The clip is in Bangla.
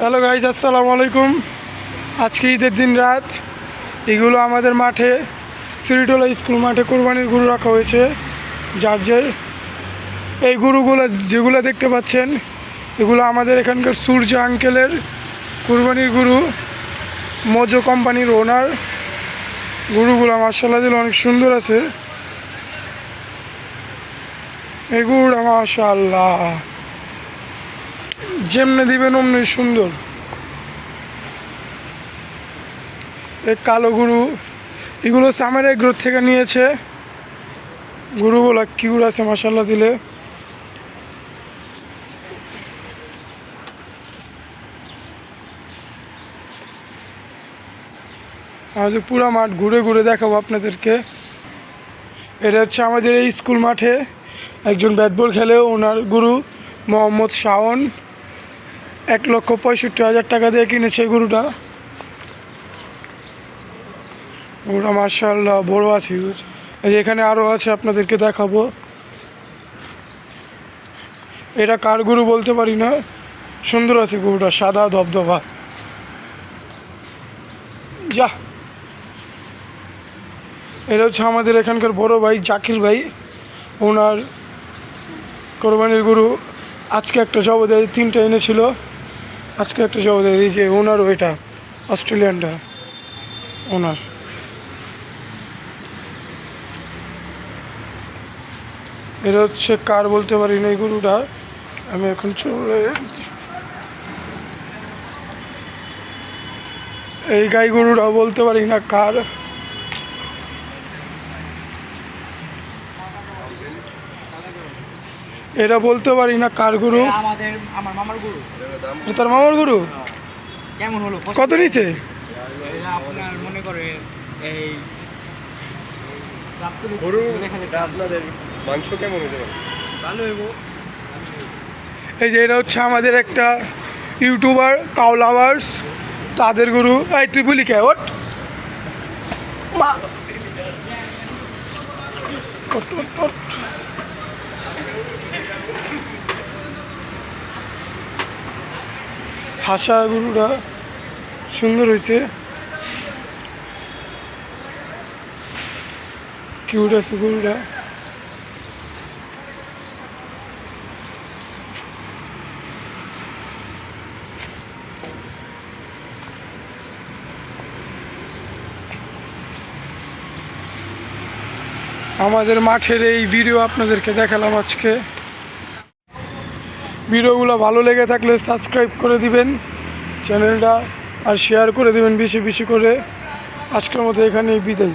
হ্যালো গাইজ আসসালামু আলাইকুম আজকে ঈদের দিন রাত। এগুলো আমাদের মাঠে, সিরিটোলা স্কুল মাঠে কোরবানির গরু রাখা হয়েছে। যার যার এই গরুগুলো, যেগুলো দেখতে পাচ্ছেন, এগুলো আমাদের এখানকার সূর্য আঙ্কেলের কোরবানির গরু। মজো কোম্পানির ওনার। গরুগুলো মার্শাল্লাহ দিল অনেক সুন্দর আছে। এই গরুটা মাশাল্লাহ যেমনি দিবেন, অমনি সুন্দর। এই কালো গুরু, এগুলো সামের এগ্রোথ থেকে নিয়েছে। গরুগুলো কিউর আছে মশাল্লা দিলে। আজ পুরো মাঠ ঘুরে ঘুরে দেখাবো আপনাদেরকে। এটা হচ্ছে আমাদের এই স্কুল মাঠে একজন ব্যাট বল খেলে, ওনার গুরু মোহাম্মদ শাওন। এক লক্ষ পঁয়ষট্টি হাজার টাকা দিয়ে কিনেছে গরুটা। গরুটা মার্শাল্লাহ বড় আছে এই এখানে আরও আছে, আপনাদেরকে দেখাবো। এটা কার গরু বলতে পারি না। সুন্দর আছে গরুটা, সাদা ধবধবা। যা। এটা হচ্ছে আমাদের এখানকার বড় ভাই, জাকির ভাই। ওনার কোরবানির গরু। আজকে একটা জব দেয় তিনটা এনেছিল। আজকে একটা জব দিয়ে যে ওনার ওইটা অস্ট্রেলিয়ানটা ওনার এটা হচ্ছে কার বলতে পারি না এই গরুটা, আমি এখন চলে এই গাই গরুটা বলতে পারি না কার। এটা বলতে পারি না কার গুরু? আমাদের আমার মামার গরু। তার মামার গরু? কেমন হলো? কত নিচে আপনার মনে করে এই মাংস কেমন হতে পারে? ভালো এই যে এটা হচ্ছে আমাদের একটা ইউটিউবার কাউ লাভার্স তাদের গুরু। এই তুই বলি কে? ওট মা ওট, ওট, ওট। হাসা গরুটা সুন্দর হয়েছে। কিউট আছে গরুটা আমাদের মাঠের এই ভিডিও আপনাদেরকে দেখালাম আজকে। ভিডিওগুলো ভালো লেগে থাকলে সাবস্ক্রাইব করে দিবেন, চ্যানেলটা আর শেয়ার করে দিবেন বেশি বেশি করে। আজকের মতো এখানেই বিদায়।